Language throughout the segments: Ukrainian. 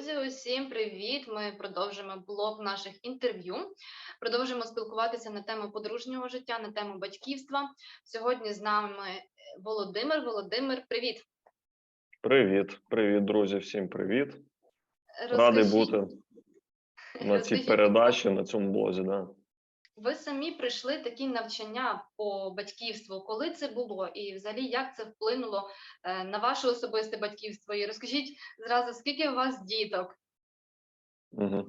Друзі, усім привіт! Ми продовжимо блок наших інтерв'ю. Продовжимо спілкуватися на тему подружнього життя, на тему батьківства. Сьогодні з нами е, Володимир. Володимир, привіт! Привіт, привіт, друзі, всім привіт. Радий бути на цій розкажіть, передачі, на цьому блозі. Да. Ви самі прийшли такі навчання по батьківству. Коли це було, і взагалі як це вплинуло е, на ваше особисте батьківство? І розкажіть зразу, скільки у вас діток? Угу.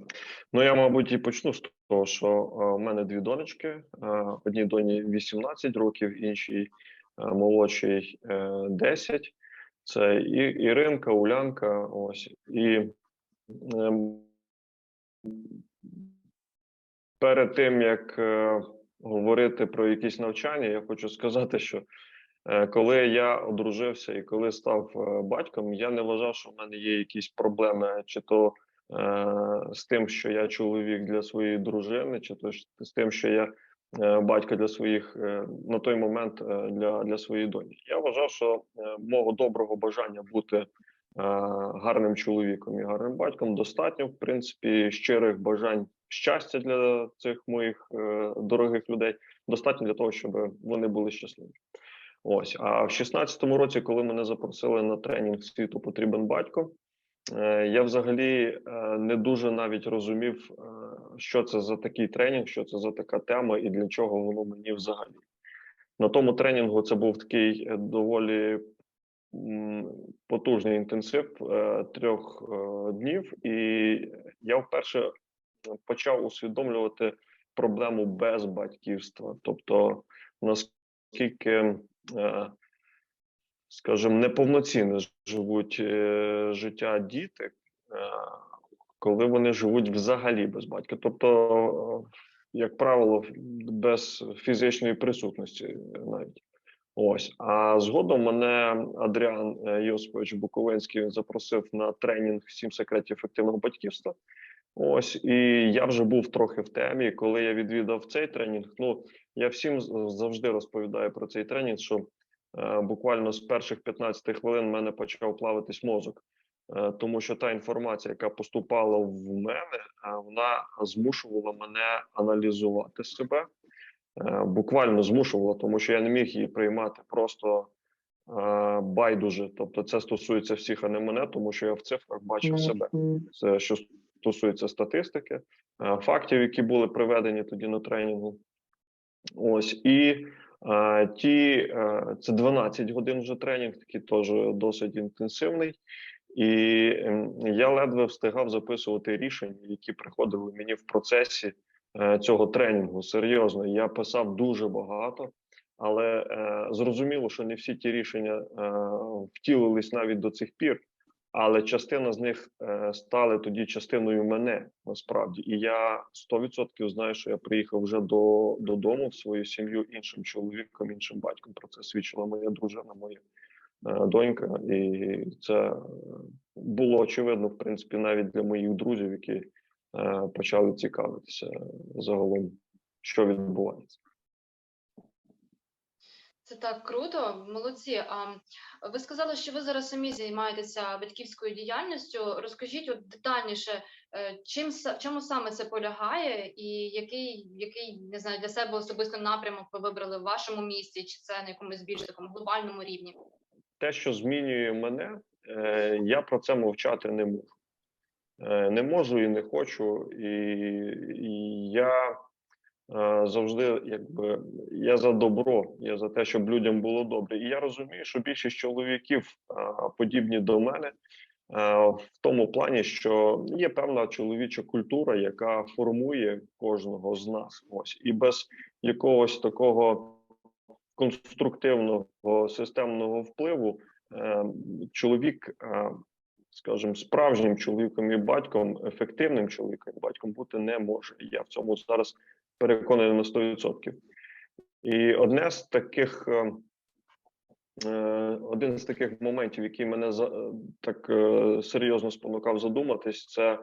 Ну, я, мабуть, і почну з того, що е, у мене дві донечки. Е, одній доні 18 років, іншій молодшій е, 10. Це і Іринка, Улянка. Ось. І ем, перед тим, як е, говорити про якісь навчання, я хочу сказати, що Е, Коли я одружився і коли став е, батьком, я не вважав, що в мене є якісь проблеми, чи то з тим, що я чоловік для своєї дружини, чи то з тим, що я батько для своїх на той момент для, для своєї доні. Я вважав, що мого доброго бажання бути гарним чоловіком і гарним батьком достатньо, в принципі, щирих бажань щастя для цих моїх е, дорогих людей. Достатньо для того, щоб вони були щасливі. Ось, а в 16-му році, коли мене запросили на тренінг світу потрібен батько, е, я взагалі е, не дуже навіть розумів, е, що це за такий тренінг, що це за така тема і для чого воно мені взагалі. На тому тренінгу це був такий е, доволі потужний інтенсив е, трьох е, днів, і я вперше почав усвідомлювати проблему без батьківства, тобто наскільки е, скажімо, неповноцінно живуть життя діти, коли вони живуть взагалі без батька. Тобто, як правило, без фізичної присутності навіть. Ось. А згодом мене Адріан е, Йосипович Буковинський запросив на тренінг сім секретів ефективного батьківства. Ось, і я вже був трохи в темі. Коли я відвідав цей тренінг, ну я всім завжди розповідаю про цей тренінг, що е, буквально з перших 15 хвилин мене почав плавитись мозок, е, тому що та інформація, яка поступала в мене, е, вона змушувала мене аналізувати себе, буквально змушувала, тому що я не міг її приймати просто е, байдуже. Тобто, це стосується всіх, а не мене, тому що я в цифрах бачив себе. Це що стосується статистики, е, фактів, які були приведені тоді на тренінгу. Ось і е, ті е, це 12 годин вже тренінг, такий теж досить інтенсивний. І я ледве встигав записувати рішення, які приходили мені в процесі е, цього тренінгу. Серйозно, я писав дуже багато, але е, зрозуміло, що не всі ті рішення е, втілились навіть до цих пір. Але частина з них е, стали тоді частиною мене насправді, і я 100% знаю, що я приїхав вже до додому в свою сім'ю іншим чоловіком, іншим батьком. Про це свідчила моя дружина, моя е, донька, і це е, було очевидно, в принципі, навіть для моїх друзів, які е, почали цікавитися загалом, що відбувається. Це так круто, молодці. А ви сказали, що ви зараз самі займаєтеся батьківською діяльністю. Розкажіть от детальніше, е, чим в чому саме це полягає, і який, який не знаю для себе особисто напрямок ви вибрали в вашому місті, чи це на якомусь більш такому глобальному рівні? те, що змінює мене, е, я про це мовчати не можу. Е, не можу і не хочу. І, і я е, завжди, якби я за добро, я за те, щоб людям було добре. І я розумію, що більшість чоловіків подібні до мене. е, В тому плані, що є певна чоловіча культура, яка формує кожного з нас. Ось і без якогось такого конструктивного системного впливу чоловік, скажімо, справжнім чоловіком і батьком, ефективним чоловіком і батьком бути не може. Я в цьому зараз переконаний на 100%. І одне з таких е, один з таких моментів, який мене е, так е, серйозно спонукав задуматись, це е,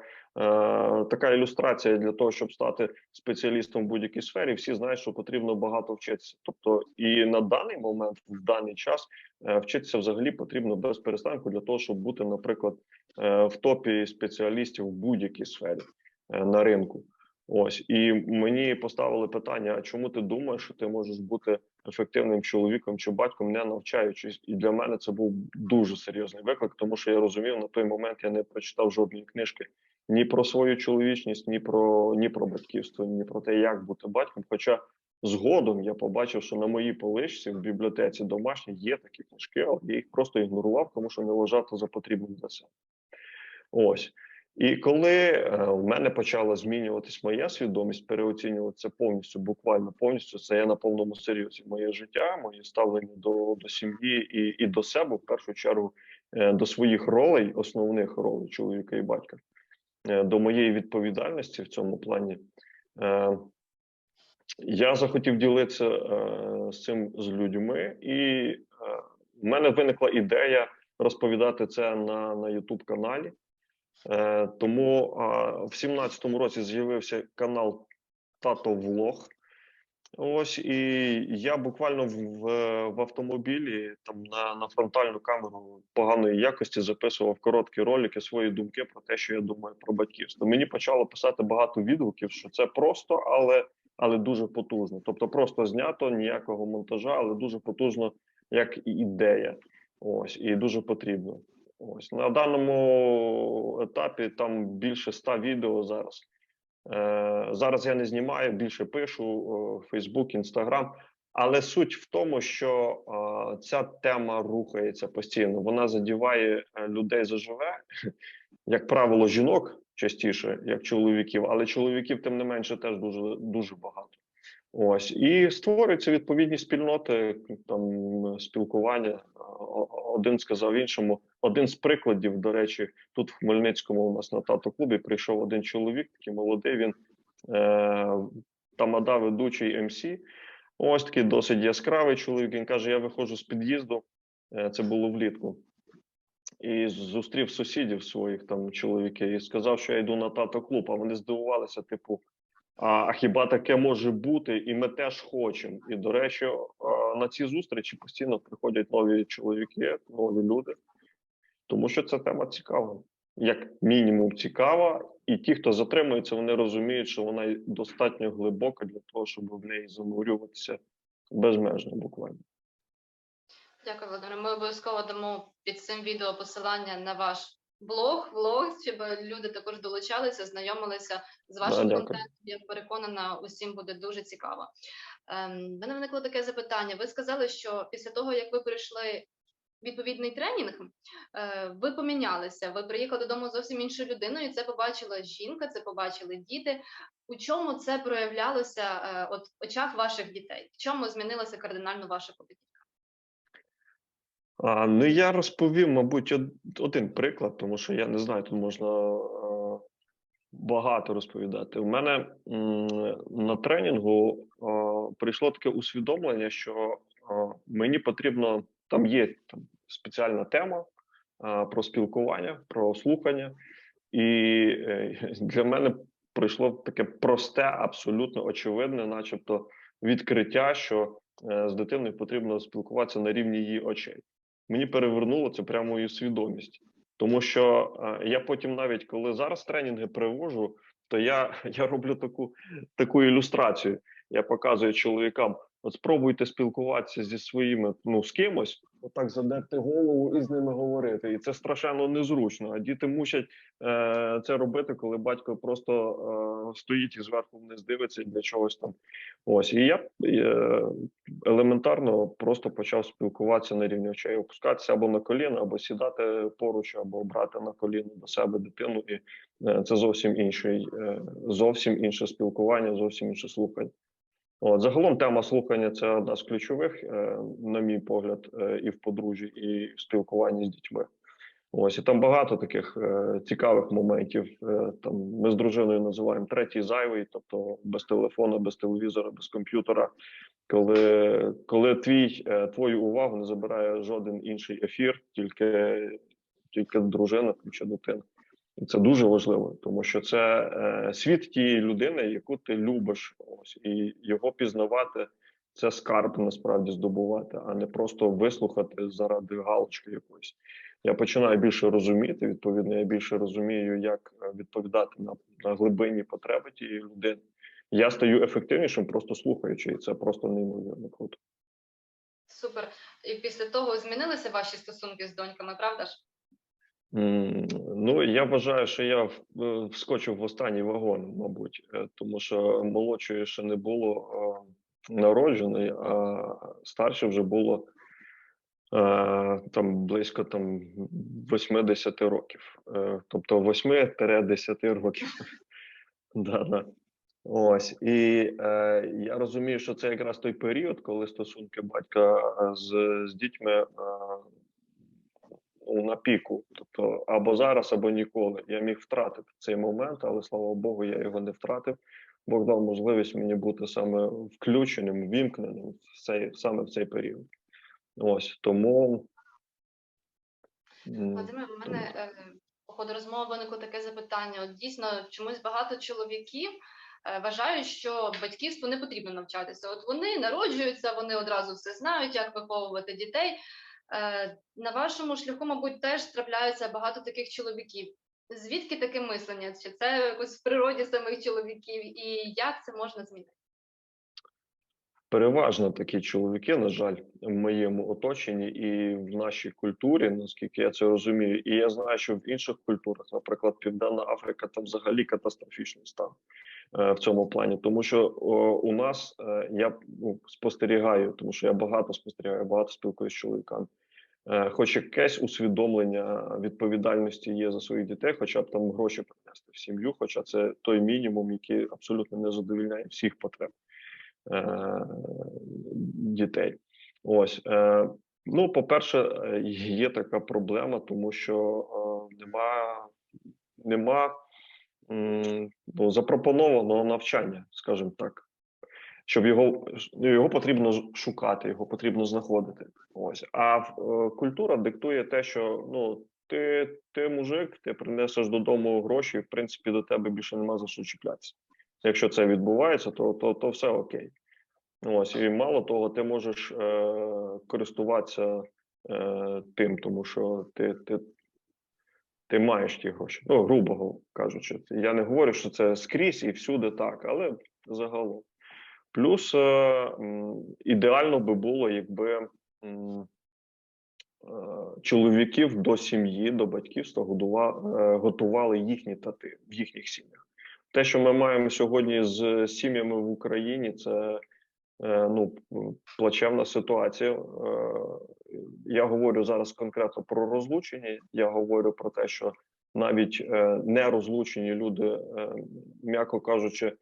така ілюстрація для того, щоб стати спеціалістом в будь-якій сфері. Всі знають, що потрібно багато вчитися. Тобто, і на даний момент, в даний час, е, вчитися взагалі потрібно без перестанку для того, щоб бути, наприклад, е, в топі спеціалістів в будь-якій сфері е, на ринку. Ось і мені поставили питання: а чому ти думаєш, що ти можеш бути ефективним чоловіком чи батьком, не навчаючись? І для мене це був дуже серйозний виклик, тому що я розумів, на той момент я не прочитав жодної книжки ні про свою чоловічність, ні про ні про батьківство, ні про те, як бути батьком. Хоча згодом я побачив, що на моїй поличці в бібліотеці домашній є такі книжки, але я їх просто ігнорував, тому що не вважав за потрібним для себе. Ось. І коли е, в мене почала змінюватись моя свідомість, переоцінюватися повністю, буквально повністю, це я на повному серйозі. Моє життя, моє ставлення до, до сім'ї і, і до себе, в першу чергу, е, до своїх ролей, основних ролей чоловіка і батька, е, до моєї відповідальності в цьому плані. Я захотів ділитися з цим з людьми, і в мене виникла ідея розповідати це на, на YouTube каналі. Е, тому в 17-му році з'явився канал Тато Влог. Ось і я буквально в, в, автомобілі там на, на фронтальну камеру поганої якості записував короткі ролики, свої думки про те, що я думаю про батьківство. Мені почало писати багато відгуків, що це просто, але, але дуже потужно. Тобто, просто знято ніякого монтажа, але дуже потужно як ідея. Ось і дуже потрібно. Ось на даному етапі там більше ста відео зараз. Е, зараз я не знімаю, більше пишу Facebook, Instagram. Але суть в тому, що е, ця тема рухається постійно. Вона задіває е, людей заживе, як правило, жінок частіше, як чоловіків, але чоловіків, тим не менше, теж дуже дуже багато. Ось і створюються відповідні спільноти там спілкування. Один сказав іншому. Один з прикладів, до речі, тут в Хмельницькому у нас на тато клубі прийшов один чоловік, такий молодий. Він е, тамада ведучий МС. Ось такий досить яскравий чоловік. Він каже: Я виходжу з під'їзду. е, Це було влітку. І зустрів сусідів своїх там чоловіків і сказав, що я йду на тато клуб. А вони здивувалися, типу, а, хіба таке може бути? І ми теж хочемо. І до речі, на ці зустрічі постійно приходять нові чоловіки, нові люди, тому що ця тема цікава, як мінімум цікава. І ті, хто затримується, вони розуміють, що вона достатньо глибока для того, щоб в неї занурюватися безмежно буквально. Дякую, Володимир. Ми обов'язково дамо під цим відео посилання на ваш блог, влог, щоб люди також долучалися, знайомилися з вашим дякую. контентом. Я переконана, усім буде дуже цікаво. Ем, мене виникло таке запитання. Ви сказали, що після того, як ви пройшли відповідний тренінг, е, ви помінялися. Ви приїхали додому зовсім іншою людиною. Це побачила жінка, це побачили діти. У чому це проявлялося е, от в очах ваших дітей? В чому змінилася кардинально ваша поведінка? А, ну я розповім, мабуть, один приклад, тому що я не знаю, тут можна багато розповідати. У мене на тренінгу прийшло таке усвідомлення, що мені потрібно там є там спеціальна тема про спілкування, про слухання, і е, для мене прийшло таке просте, абсолютно очевидне, начебто, відкриття, що е, з дитиною потрібно спілкуватися на рівні її очей мені перевернуло це прямо мою свідомість. Тому що е, я потім, навіть коли зараз тренінги привожу, то я, я роблю таку, таку ілюстрацію. Я показую чоловікам: от спробуйте спілкуватися зі своїми, ну з кимось, отак задерти голову і з ними говорити. І це страшенно незручно. А діти мусять е, це робити, коли батько просто е, стоїть і зверху вниз дивиться і для чогось там. Ось і я е, елементарно просто почав спілкуватися на рівні очей, опускатися або на коліна, або сідати поруч, або брати на коліно до себе дитину, і е, це зовсім інший, е, зовсім інше спілкування, зовсім інше слухання. От загалом тема слухання це одна з ключових, е, на мій погляд, е, і в подружжі, і в спілкуванні з дітьми. Ось і там багато таких е, цікавих моментів. Там ми з дружиною називаємо третій зайвий, тобто без телефону, без телевізора, без комп'ютера. Коли, коли твій твою увагу не забирає жоден інший ефір, тільки, тільки дружина чи дитина. І це дуже важливо, тому що це е, світ тієї людини, яку ти любиш. Ось і його пізнавати це скарб насправді здобувати, а не просто вислухати заради галочки якоїсь. Я починаю більше розуміти. Відповідно, я більше розумію, як е, відповідати на, на глибинні потреби тієї людини. Я стаю ефективнішим, просто слухаючи, і це просто неймовірно круто. Супер. І після того змінилися ваші стосунки з доньками, правда ж? Ну, я вважаю, що я е, вскочив в останній вагон, мабуть, е, тому що молодшої ще не було е, народженої, а старше вже було там близько там 80 років. Тобто 8-10 років. Да. Ось і е, я розумію, що це якраз той період, коли стосунки батька з, з дітьми на піку. Тобто або зараз, або ніколи. Я міг втратити цей момент, але слава Богу, я його не втратив. Бог дав можливість мені бути саме включеним, вімкненим в цей саме в цей період. Ось тому. Вадиме, в мене е, по ходу розмови виникло таке запитання. От дійсно чомусь багато чоловіків е, вважають, що батьківству не потрібно навчатися. От вони народжуються, вони одразу все знають, як виховувати дітей. Е, На вашому шляху, мабуть, теж трапляються багато таких чоловіків. Звідки таке мислення? Чи це якось в природі самих чоловіків, і як це можна змінити? Переважно такі чоловіки, на жаль, в моєму оточенні і в нашій культурі, наскільки я це розумію, і я знаю, що в інших культурах, наприклад, Південна Африка, там взагалі катастрофічний стан е, в цьому плані. Тому що у нас е, я ну, спостерігаю, тому що я багато спостерігаю, багато спілкуюся з чоловіками. Е, хоч якесь усвідомлення відповідальності є за своїх дітей, хоча б там гроші принести в сім'ю, хоча це той мінімум, який абсолютно не задовільняє всіх потреб е, дітей. Ось е, ну, по-перше, є така проблема, тому що е, нема, нема ну, запропонованого навчання, скажімо так. Щоб його його потрібно шукати, його потрібно знаходити. Ось а е, культура диктує те, що ну ти, ти мужик, ти принесеш додому гроші, і в принципі до тебе більше нема за що чіплятися. Якщо це відбувається, то, то, то все окей. Ось і мало того, ти можеш е, користуватися е, тим, тому що ти, ти, ти маєш ті гроші. Ну, грубо кажучи, я не говорю, що це скрізь і всюди так, але загалом. Плюс е, ідеально би було, якби е, чоловіків до сім'ї, до батьківства е, готували їхні тати в їхніх сім'ях. Те, що ми маємо сьогодні з сім'ями в Україні, це ну, плачевна ситуація. Я говорю зараз конкретно про розлучення. Я говорю про те, що навіть нерозлучені люди, м'яко кажучи,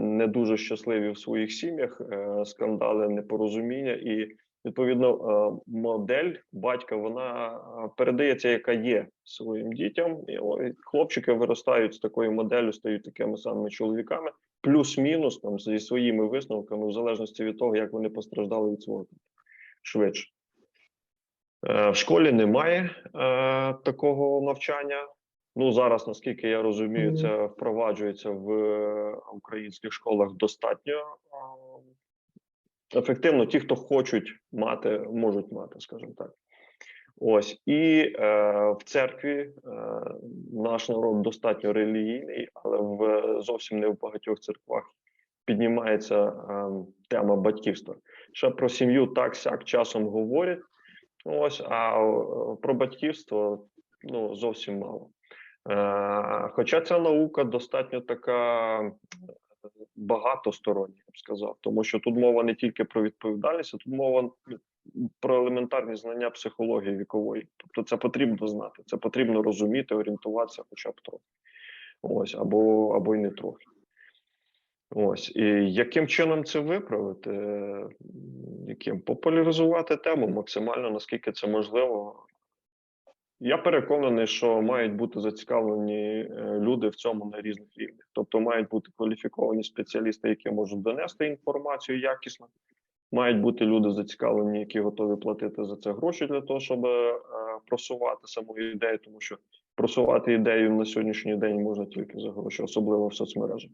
не дуже щасливі в своїх сім'ях, е, скандали, непорозуміння, і відповідно е, модель батька вона е, передається, яка є своїм дітям. І хлопчики виростають з такою моделлю, стають такими самими чоловіками, плюс-мінус там зі своїми висновками, в залежності від того, як вони постраждали від свого швидше. Е, В школі немає е, такого навчання. Ну зараз, наскільки я розумію, це впроваджується в е, українських школах достатньо е, ефективно. Ті, хто хочуть мати, можуть мати, скажімо так. Ось і е, в церкві е, наш народ достатньо релігійний, але в зовсім не в багатьох церквах піднімається е, тема батьківства. Ще про сім'ю так сяк часом говорять. Ось, а е, про батьківство ну зовсім мало. Е, хоча ця наука достатньо така е, багатостороння, я б сказав, тому що тут мова не тільки про відповідальність, а тут мова про елементарні знання психології вікової. Тобто це потрібно знати, це потрібно розуміти, орієнтуватися хоча б трохи. Ось, або, або й не трохи. Ось і яким чином це виправити? Яким популяризувати тему максимально наскільки це можливо. Я переконаний, що мають бути зацікавлені е, люди в цьому на різних рівнях. Тобто мають бути кваліфіковані спеціалісти, які можуть донести інформацію якісно. Мають бути люди зацікавлені, які готові платити за це гроші для того, щоб е, просувати саму ідею, тому що просувати ідею на сьогоднішній день можна тільки за гроші, особливо в соцмережах.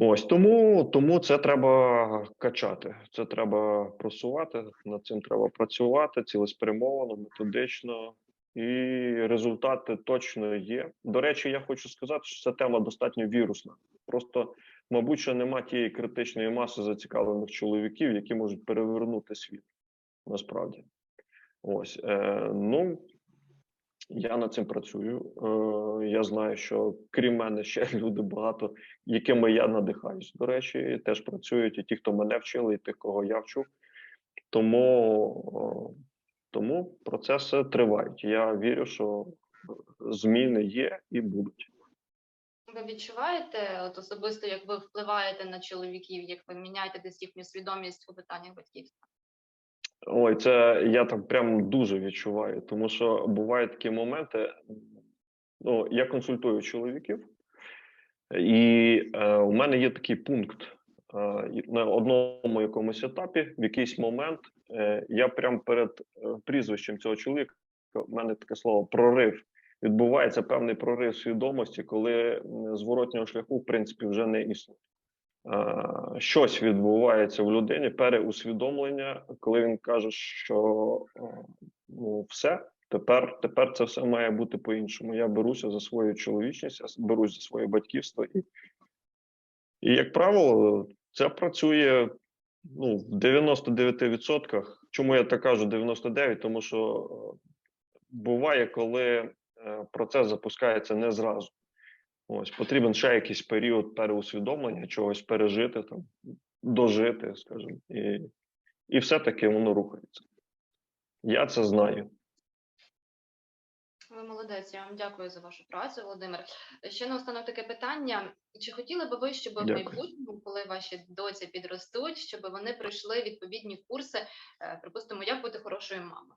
Ось тому, тому це треба качати. Це треба просувати, над цим треба працювати цілеспрямовано, методично, і результати точно є. До речі, я хочу сказати, що ця тема достатньо вірусна. Просто, мабуть, що нема тієї критичної маси зацікавлених чоловіків, які можуть перевернути світ. Насправді, ось е, ну я над цим працюю. Е, я знаю, що крім мене ще люди багато, якими я надихаюсь. До речі, теж працюють і ті, хто мене вчили, і тих, кого я вчу. Тому, е, тому процеси тривають. Я вірю, що зміни є і будуть. Ви відчуваєте от особисто, як ви впливаєте на чоловіків, як ви міняєте десь їхню свідомість у питаннях батьківства? Ой, це я там прям дуже відчуваю, тому що бувають такі моменти. Ну, я консультую чоловіків, і е, у мене є такий пункт е, на одному якомусь етапі, в якийсь момент е, я прям перед е, прізвищем цього чоловіка, у мене таке слово прорив. Відбувається певний прорив свідомості, коли зворотнього шляху, в принципі, вже не існує. Е, щось відбувається в людині, переусвідомлення, коли він каже, що е, ну все, тепер, тепер це все має бути по-іншому. Я беруся за свою чоловічність, я берусь за своє батьківство, і, і як правило, це працює ну, в 99%. Чому я так кажу 99%? Тому що е, буває, коли процес запускається не зразу. Ось потрібен ще якийсь період переусвідомлення, чогось пережити, там, дожити, скажімо, і, і все-таки воно рухається. Я це знаю. Ви молодець, я вам дякую за вашу працю, Володимир. Ще наостанок таке питання: чи хотіли би ви, щоб в майбутньому, коли ваші доці підростуть, щоб вони пройшли відповідні курси, е, припустимо, як бути хорошою мамою?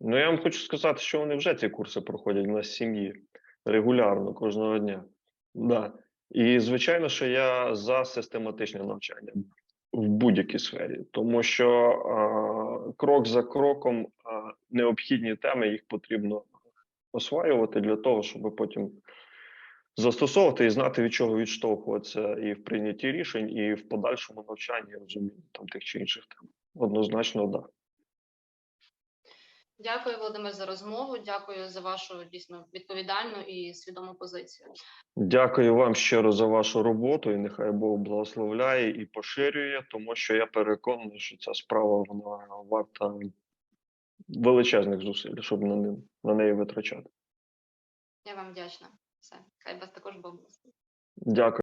Ну, я вам хочу сказати, що вони вже ці курси проходять в нас сім'ї регулярно кожного дня. Да. І звичайно, що я за систематичне навчання в будь-якій сфері, тому що а, крок за кроком а, необхідні теми їх потрібно осваювати для того, щоб потім застосовувати і знати, від чого відштовхуватися і в прийнятті рішень, і в подальшому навчанні розумінні там тих чи інших тем. Однозначно, так. Да. Дякую, Володимир, за розмову. Дякую за вашу дійсно відповідальну і свідому позицію. Дякую вам щиро за вашу роботу, і нехай Бог благословляє і поширює, тому що я переконаний, що ця справа вона варта величезних зусиль, щоб на, ним, на неї витрачати. Я вам вдячна. Все, хай вас також Бог благословить. Дякую.